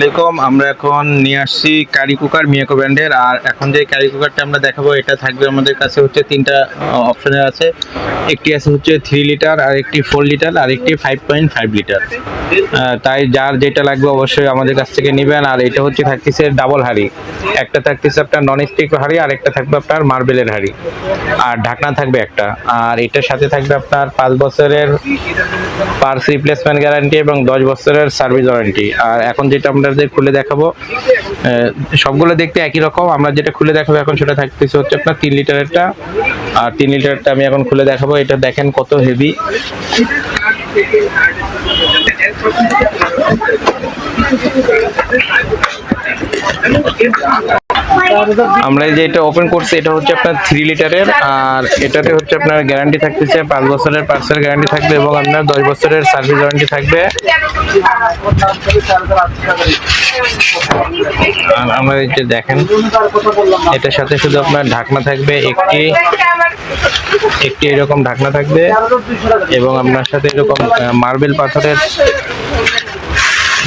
আলাইকুম, আমরা এখন নিয়ে আসছি কারি কুকার মিয়াকো ব্র্যান্ডের আর এখন যে কারি কুকারটা আমরা দেখাবো, এটা থাকবে আমাদের কাছে হচ্ছে তিনটা অপশনের আছে। একটি আছে হচ্ছে থ্রি লিটার আর একটি ফোর লিটার আর একটি ফাইভ পয়েন্ট ফাইভ লিটার তাই যার যেটা লাগবে অবশ্যই আমাদের কাছ থেকে নেবেন। আর এটা হচ্ছে থাকতেছে ডাবল হাঁড়ি। একটা থাকতেছে আপনার নন স্টিক হাঁড়ি, আর একটা থাকবে আপনার মার্বেলের হাঁড়ি। আর ঢাকনা থাকবে একটা। আর এটার সাথে থাকবে আপনার পাঁচ বছরের পার্স রিপ্লেসমেন্ট গ্যারান্টি এবং দশ বছরের সার্ভিস ওয়ারেন্টি আর এখন যেটা আপনাদের খুলে দেখাবো। সবগুলো দেখতে একই রকম। আমরা যেটা খুলে দেখাবো এখন সেটা থাকতেছে হচ্ছে আপনার তিন লিটারেরটা। আর তিন লিটারটা আমি এখন খুলে দেখাবো। এটা দেখেন কত হেভি আমরা যে এটা ওপেন করছি, এটা হচ্ছে আপনার থ্রি লিটারের আর এটাতে হচ্ছে আপনার গ্যারান্টি থাকতেছে, পাঁচ বছরের পার্সেল গ্যারান্টি থাকবে এবং আপনার দশ বছরের সার্ভিস গ্যারান্টি থাকবে। আর আমরা এই যে দেখেন, এটার সাথে শুধু আপনার ঢাকনা থাকবে, একটি একটি এরকম ঢাকনা থাকবে এবং আপনার সাথে এরকম মার্বেল পাথরের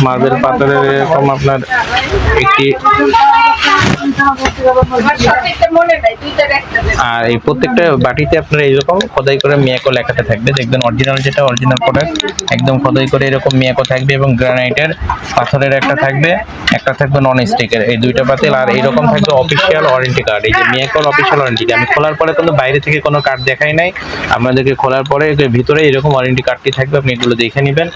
মার্বেল পাথরের এরকম আপনার একটি আর এই প্রত্যেকটা বাটিতে আপনার এইরকম খোদাই করে মিয়াকো লেখাটা থাকবে। দেখবেন অরিজিনাল যেটা অরিজিনাল প্রোডাক্ট একদম খোদাই করে এরকম মিয়াকো থাকবে এবং গ্রানাইটের পাথরের একটা থাকবে একটা থাকবে নন স্টিকের এই দুইটা পাতিল আর এরকম থাকবে অফিসিয়াল ওয়ারেন্টি কার্ড এই যে মিয়াকোর অফিসিয়াল ওয়ারেন্টি আমি খোলার পরে কিন্তু বাইরে থেকে কোনো কার্ড দেখাই নাই। আপনাদেরকে খোলার পরে ভিতরে এরকম ওয়ারেন্টি কার্ডটি থাকবে, আপনি এগুলো দেখে নেবেন।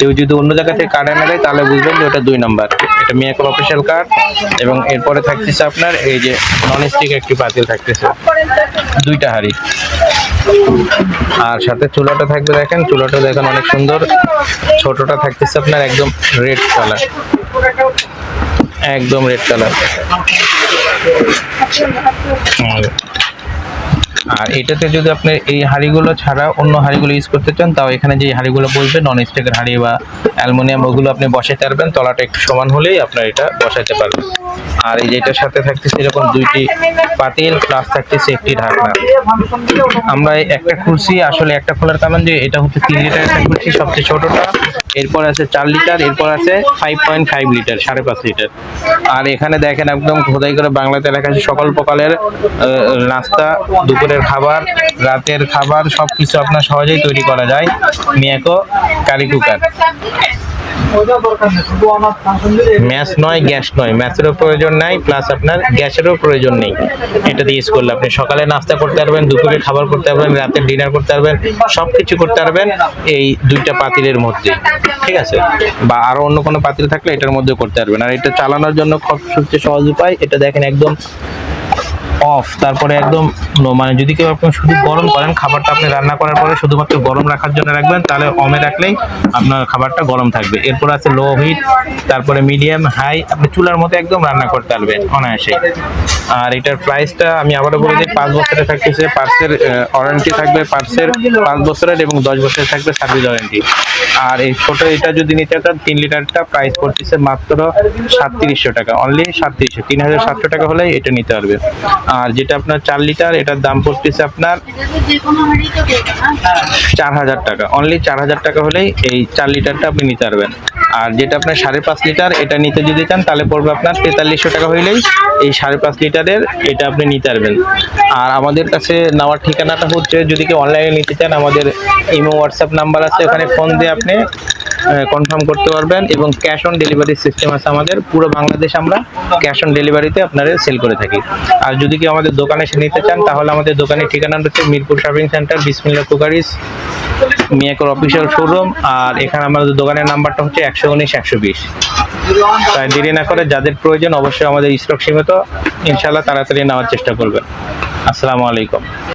কেউ যদি অন্য জায়গা থেকে কার্ড এনে দেয়, তাহলে বুঝবেন যে ওটা দুই নাম্বার এটা মিয়াকোর অফিসিয়াল কার্ড এবং এরপরে থাকতেছে আপনার এই যে নন স্টিক একটি পাতিল থাকতেছে। দুইটা হাঁড়ি। আর সাথে চুলাটা থাকবে দেখেন চুলাটা দেখেন অনেক সুন্দর। ছোটটা থাকতেছে আপনার একদম রেড কালার একদম রেড কালার আর এটাতে যদি আপনি এই হাঁড়িগুলো ছাড়া অন্য হাঁড়িগুলো ইউজ করতে চান তাও এখানে যে হাঁড়িগুলো বলবে নন স্টিকের হাঁড়ি বা অ্যালুমিনিয়াম ওগুলো আপনি বসাতে পারবেন। তলাটা একটু সমান হলেই আপনার এটা বসাতে পারবেন। আর এই যেটার সাথে থাকতেছে এরকম দুইটি পাতিল প্লাস থাকতেছে একটি ঢাকনা। আমরা একটা খুলছি আসলে একটা খোলার কারণ যে এটা হচ্ছে তিন লিটার একটা খুলছি সবচেয়ে ছোটটা। এরপর আছে চার লিটার এরপর আছে ফাইভ পয়েন্ট ফাইভ লিটার সাড়ে পাঁচ লিটার। আর এখানে দেখেন একদম খোদাই করে বাংলাতে লেখা আছে সকল প্রকালের আহ, নাস্তা দুপুরের খাবার, রাতের খাবার সব কিছু আপনার সহজেই তৈরি করা যায়। মিয়াকো কারি কুকার ম্যাচ নয়, গ্যাস নয়। ম্যাচেরও প্রয়োজন নাই প্লাস আপনার গ্যাসেরও প্রয়োজন নেই। এটা দিয়ে ইউজ করলে আপনি সকালে নাস্তা করতে পারবেন, দুপুরে খাবার করতে পারবেন রাতে ডিনার করতে পারবেন সব কিছু করতে পারবেন এই দুইটা পাতিলের মধ্যে। ঠিক আছে? বা আরও অন্য কোনো পাতিল থাকলে এটার মধ্যে করতে পারবেন। আর এটা চালানোর জন্য সবচেয়ে সহজ উপায়, এটা দেখেন একদম অফ তারপরে একদম মানে যদি কেউ আপনি শুধু গরম করেন, খাবারটা আপনি রান্না করার পরে শুধুমাত্র গরম রাখার জন্য রাখবেন, তাহলে অমে রাখলেই আপনার খাবারটা গরম থাকবে। এরপর আছে লো হিট তারপরে মিডিয়াম হাই আপনি চুলার মতো একদম রান্না করতে পারবেন অনায়াসে আর এটার প্রাইসটা আমি আবারও বলে দিই, পাঁচ বছরের থাকতেছে, পার্সের ওয়ারেন্টি থাকবে পার্সের পাঁচ বছরের এবং দশ বছরের থাকবে সার্ভিস ওয়ারেন্টি আর এই ছোট এটা যদি নিতে চান, তিন লিটারটা প্রাইস পড়তেছে মাত্র সাতত্রিশশো টাকা অনলি সাতত্রিশশো, তিন হাজার সাতশো টাকা হলে এটা নিতে পারবে। আর যেটা আপনার চার লিটার, এটার দাম পড়তেছে আপনার চার হাজার টাকা। অনলি চার হাজার টাকা হলেই এই চার লিটারটা আপনি নিতে পারবেন। আর যেটা আপনার সাড়ে পাঁচ লিটার, এটা নিতে যদি চান, তাহলে পড়বে আপনার তেতাল্লিশশো টাকা হইলেই এই সাড়ে পাঁচ লিটারের এটা আপনি নিতে পারবেন। আর আমাদের কাছে নেওয়ার ঠিকানাটা হচ্ছে, যদি কেউ অনলাইনে নিতে চান, আমাদের ইমো হোয়াটসঅ্যাপ নাম্বার আছে, ওখানে ফোন দিয়ে আপনি কনফার্ম করতে পারবেন এবং ক্যাশ অন ডেলিভারি সিস্টেম আছে আমাদের। পুরো বাংলাদেশ আমরা ক্যাশ অন ডেলিভারিতে আপনারা সেল করে থাকি। আর যদি কেউ আমাদের দোকানে এসে নিতে চান, তাহলে আমাদের দোকানের ঠিকানা হচ্ছে Mirpur shopping centre Bismillah cookeries, মিয়াকোর official showroom আর এখানে আমাদের দোকানের নাম্বারটা হচ্ছে একশো উনিশ, একশো বিশ। তাই দেরি না করে যাদের প্রয়োজন অবশ্যই আমাদের স্টক সীমিত। ইনশাল্লাহ তাড়াতাড়ি নেওয়ার চেষ্টা করবেন। আসসালামু আলাইকুম।